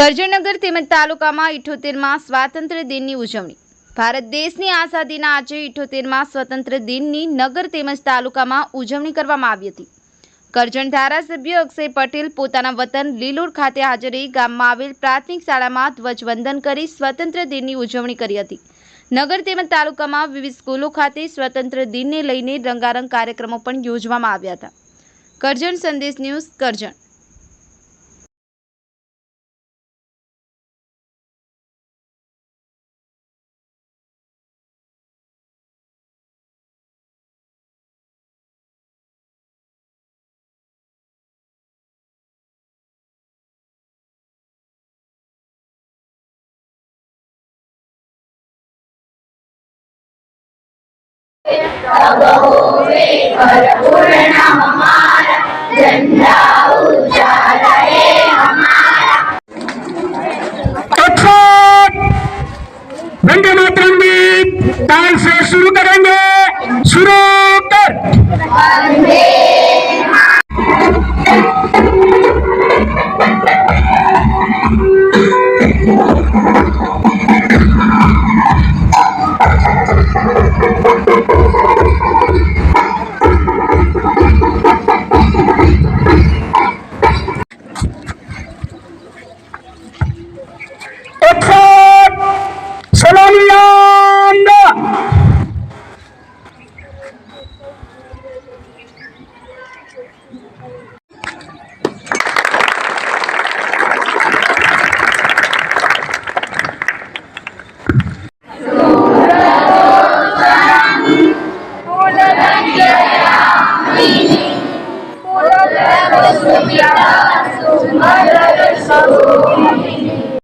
કરજણનગર તેમજ તાલુકામાં ઇઠોતેરમાં સ્વાતંત્ર્ય દિનની ઉજવણી. ભારત દેશની આઝાદીના આજે ઇઠોતેરમાં સ્વતંત્ર દિનની નગર તેમજ તાલુકામાં ઉજવણી કરવામાં આવી હતી. કરજણ ધારાસભ્ય અક્ષય પટેલ પોતાના વતન લીલુર ખાતે હાજર રહી ગામમાં આવેલ પ્રાથમિક શાળામાં ધ્વજવંદન કરી સ્વતંત્ર દિનની ઉજવણી કરી હતી. નગર તેમજ તાલુકામાં વિવિધ સ્કૂલો ખાતે સ્વતંત્ર દિનને લઈને રંગારંગ કાર્યક્રમો પણ યોજવામાં આવ્યા હતા. કરજણ સંદેશ ન્યૂઝ કરજણ. एक्शन वंदे मातरम गीत ताल से शुरू करेंगे Thank you.